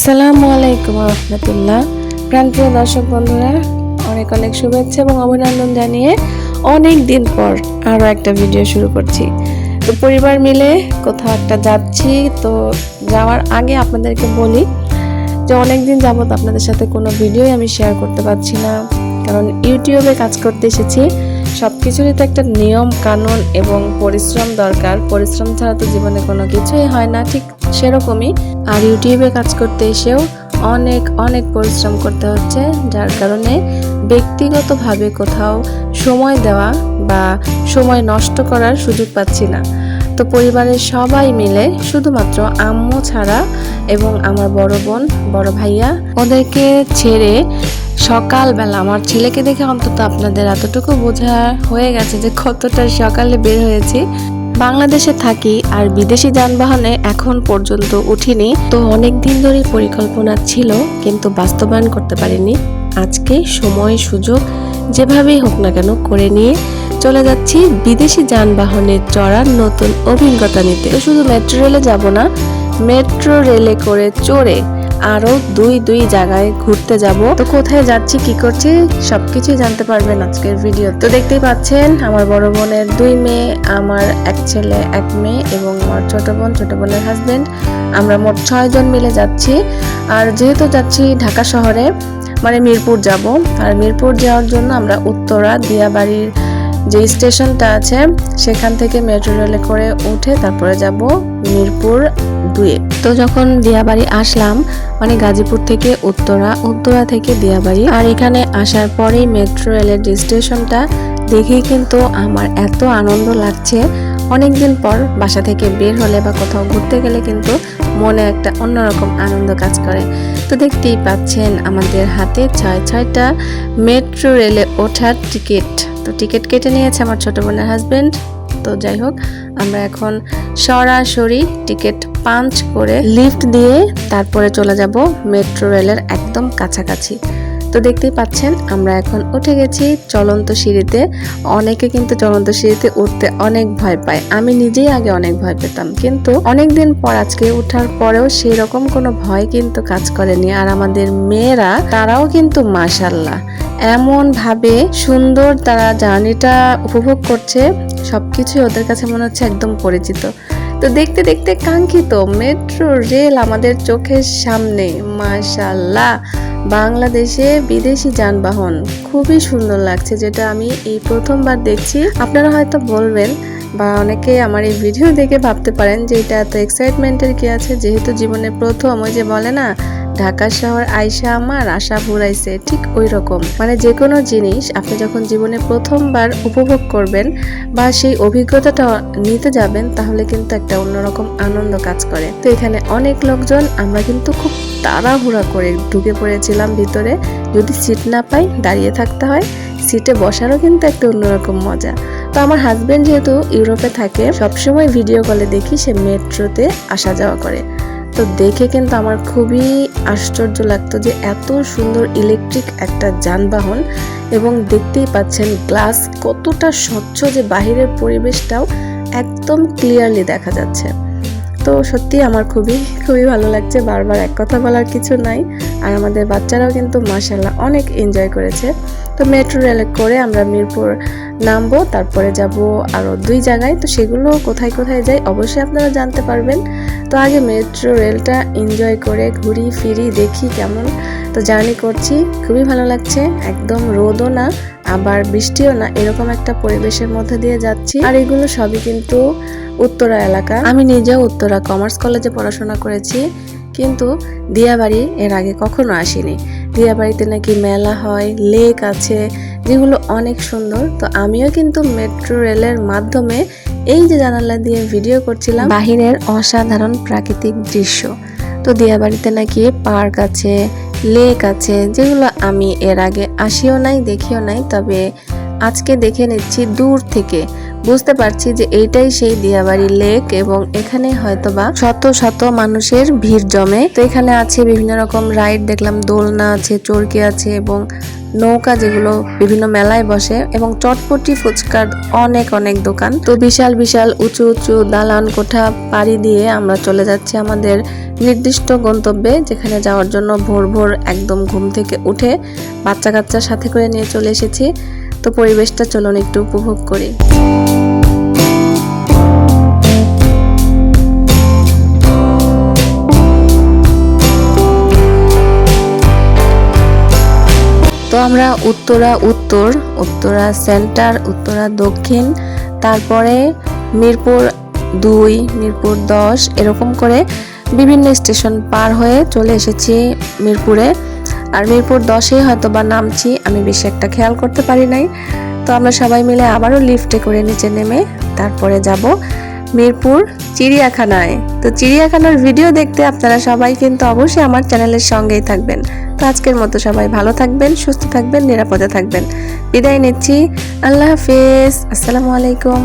আসসালামু আলাইকুম রহমতুল্লাহ। প্রাণপ্রিয় দর্শক বন্ধুরা, অনেক অনেক শুভেচ্ছা এবং অভিনন্দন জানিয়ে অনেক দিন পর আরও একটা ভিডিও শুরু করছি। তো পরিবার মিলে কোথাও একটা যাচ্ছি, তো যাওয়ার আগে আপনাদেরকে বলি যে অনেক দিন যাবত আপনাদের সাথে কোনো ভিডিওই আমি শেয়ার করতে পারছি না। কারণ ইউটিউবে কাজ করতে এসেছি। সব কিছুরই তো একটা নিয়ম, কানুন এবং পরিশ্রম দরকার। পরিশ্রম ছাড়া তো জীবনে কোনো কিছুই হয় না। ঠিক সেরকমই আর ইউটিউবে কাজ করতে এসেও অনেক অনেক পরিশ্রম করতে হচ্ছে, যার কারণে ব্যক্তিগতভাবে কোথাও সময় দেওয়া বা সময় নষ্ট করার সুযোগ পাচ্ছি না। তো পরিবারের সবাই মিলে শুধুমাত্র আম্মু ছাড়া এবং আমার বড় বোন, বড় ভাইয়া, ওদেরকে ছেড়ে সকালবেলা, আমার ছেলেকে দেখে অন্তত আপনাদের এতটুকু বোঝা হয়ে গেছে যে কতটা সকালে বের হয়েছি। বাংলাদেশে থাকি আর বিদেশি যানবাহনে এখন পর্যন্ত উঠিনি। তো অনেক দিন ধরেই পরিকল্পনা ছিল, কিন্তু বাস্তবায়ন করতে পারিনি। আজকে সময়, সুযোগ যেভাবেই হোক না কেন করে নিয়ে চলে যাচ্ছি বিদেশি যানবাহনে চড়ার নতুন অভিজ্ঞতা নিতে। শুধু মেট্রো রেলে যাব না, মেট্রো রেলে করে চড়ে আরও দুই দুই জায়গায় ঘুরতে যাব। তো কোথায় যাচ্ছি, কি করছি, সবকিছুই জানতে পারবেন আজকের ভিডিও তো দেখতেই পাচ্ছেন, আমার বড় বোনের দুই মেয়ে, আমার এক ছেলে, এক মেয়ে এবং আমার ছোট বোন, ছোট বোনের হাজবেন্ড আমরা মোট ছয়জন মিলে যাচ্ছি। আর যেহেতু যাচ্ছি ঢাকা শহরে মানে মিরপুর যাব। আর মিরপুর যাওয়ার জন্য আমরা উত্তরা, দিয়াবাড়ির যে স্টেশনটা আছে, সেখান থেকে মেট্রো রেলে করে উঠে তারপরে যাব মিরপুর দুয়ে। তো যখন দিয়াবাড়ি আসলাম মানে গাজীপুর থেকে উত্তরা উত্তরা থেকে দিয়াবাড়ি, আর এখানে আসার পরেই মেট্রো রেলের যে স্টেশনটা দেখেই কিন্তু আমার এত আনন্দ লাগছে। অনেকদিন পর বাসা থেকে বের হলে বা কোথাও ঘুরতে গেলে কিন্তু মনে একটা অন্যরকম আনন্দ কাজ করে। তো দেখতেই পাচ্ছেন আমাদের হাতে ছয় ছয়টা মেট্রো রেলে ওঠার টিকিট। তো টিকিট কেটে নিয়েছে আমার ছোট বোনের হাজবেন্ড তো যাই হোক, আমরা এখন সরাসরি টিকিট পাঞ্চ করে লিফট দিয়ে তারপরে চলে যাব মেট্রো রেলের একদম কাছাকাছি। তো দেখতেই পাচ্ছেন, আমরা এখন উঠে গেছি চলন্ত সিঁড়িতে। অনেকে কিন্তু চলন্ত সিঁড়িতে উঠতে অনেক ভয় পায়। আমি নিজেই আগে অনেক ভয় পেতাম। কিন্তু অনেক দিন পর আজকে উঠার পরেও সেই রকম কোনো ভয় কিন্তু কাজ করেনি। আর আমাদের মেয়েরা, তারাও কিন্তু মাশাল্লাহ এমন ভাবে সুন্দর তারা জার্নিটা উপভোগ করছে। সবকিছুই ওদের কাছে মনে হচ্ছে একদম পরিচিত। তো দেখতে দেখতে কাঙ্ক্ষিত মেট্রো রেল আমাদের চোখের সামনে। মাশাল্লাহ বাংলাদেশে বিদেশি যানবাহন। খুবই সুন্দর লাগছে যেটা আমি এই প্রথমবার দেখছি। আপনারা হয়তো বলবেন বা অনেকে আমার এই ভিডিও দেখে ভাবতে পারেন যে এটা এত এক্সাইটমেন্টের কি আছে? যেহেতু জীবনে প্রথম, ওই যে বলে না ঢাকা শহর আয়সা আমার আশা ফুরাইছে, ঠিক ওই রকম মানে যে কোনো জিনিস আপনি যখন জীবনে প্রথমবার উপভোগ করবেন বা সেই অভিজ্ঞতাটা নিতে যাবেন, তাহলে কিন্তু একটা অন্যরকম আনন্দ কাজ করে। তো এখানে অনেক লোকজন, আমরা কিন্তু খুব তাড়াহুড়া করে ঢুকে পড়েছিলাম ভিতরে। যদি সিট না পাই, দাঁড়িয়ে থাকতে হয়। সিটে বসারও কিন্তু একটা অন্যরকম মজা। তো আমার হাজব্যান্ড যেহেতু ইউরোপে থাকে, সবসময় ভিডিও কলে দেখি সে মেট্রোতে আসা যাওয়া করে। তো দেখে কিন্তু আমার খুবই আশ্চর্য লাগতো যে এত সুন্দর ইলেকট্রিক একটা যানবাহন এবং দেখতেই পাচ্ছেন গ্লাস কতটা স্বচ্ছ যে বাহিরের পরিবেশটাও একদম ক্লিয়ারলি দেখা যাচ্ছে। তো সত্যি আমার খুবই খুবই ভালো লাগছে, বারবার এক কথা বলার কিছু নাই। আর আমাদের বাচ্চারাও কিন্তু মাসাল্লাহ অনেক এনজয় করেছে। তো মেট্রো রেলে করে আমরা মিরপুর নামবো, তারপরে যাব আরও দুই জায়গায়। তো সেগুলো কোথায় কোথায় যাই অবশ্যই আপনারা জানতে পারবেন। তো আগে মেট্রো রেলটা এনজয় করে ঘুরি ফিরি দেখি কেমন। তো জার্নি করছি, খুবই ভালো লাগছে। একদম রোদও না, আবার বৃষ্টিও না, এরকম একটা পরিবেশের মধ্যে দিয়ে যাচ্ছি। আর এগুলো সবই কিন্তু উত্তরা এলাকা। আমি নিজেও উত্তরা কমার্স কলেজে পড়াশোনা করেছি, কিন্তু দিয়াবাড়ি এর আগে কখনো আসিনি। দিয়াবাড়িতে নাকি মেলা হয় লেক আছে যেগুলো অনেক সুন্দর। তো আমিও কিন্তু মেট্রো রেলের মাধ্যমে এই যে জানালা দিয়ে ভিডিও করছিলাম, বাহিরের অসাধারণ প্রাকৃতিক দৃশ্য। তো দিয়াবাড়িতে নাকি পার্ক আছে, লেক আছে, যেগুলো আমি এর আগে আসিও নাই, দেখিও নাই, তবে আজকে দেখে নিচ্ছি দূর থেকে। বুঝতে পারছি যে এইটাই সেই দিয়াবাড়ি লেক এবং এখানে হয়তোবা শত শত মানুষের ভিড় জমে। তো এখানে আছে বিভিন্ন রকম রাইড, দেখলাম দোলনা আছে, চরকি আছে এবং নৌকা যেগুলো বিভিন্ন মেলায় বসে এবং চটপটি ফুচকার অনেক অনেক দোকান। তো বিশাল বিশাল উঁচু উঁচু দালান কোঠা পাড়ি দিয়ে আমরা চলে যাচ্ছি আমাদের নির্দিষ্ট গন্তব্যে, যেখানে যাওয়ার জন্য ভোর ভোর একদম ঘুম থেকে উঠে বাচ্চা কাচ্চার সাথে করে নিয়ে চলে এসেছি। তো পরিবেশটা চলুন একটু উপভোগ করি। তো আমরা উত্তরা উত্তর, উত্তরা সেন্টার উত্তরা দক্ষিণ, তারপরে মিরপুর দুই, মিরপুর দশ, এরকম করে বিভিন্ন স্টেশন পার হয়ে চলে এসেছি মিরপুরে। আর মিরপুর দশে হয়তো বা নামছি, আমি বেশি একটা খেয়াল করতে পারি নাই। তো আমরা সবাই মিলে আবারও লিফটে করে নিচে নেমে তারপরে যাব মিরপুর চিড়িয়াখানায়। তো চিড়িয়াখানার ভিডিও দেখতে আপনারা সবাই কিন্তু অবশ্যই আমার চ্যানেলের সঙ্গেই থাকবেন। তো আজকের মতো সবাই ভালো থাকবেন, সুস্থ থাকবেন, নিরাপদে থাকবেন। বিদায় নিচ্ছি। আল্লাহ হাফেজ। আসসালামু আলাইকুম।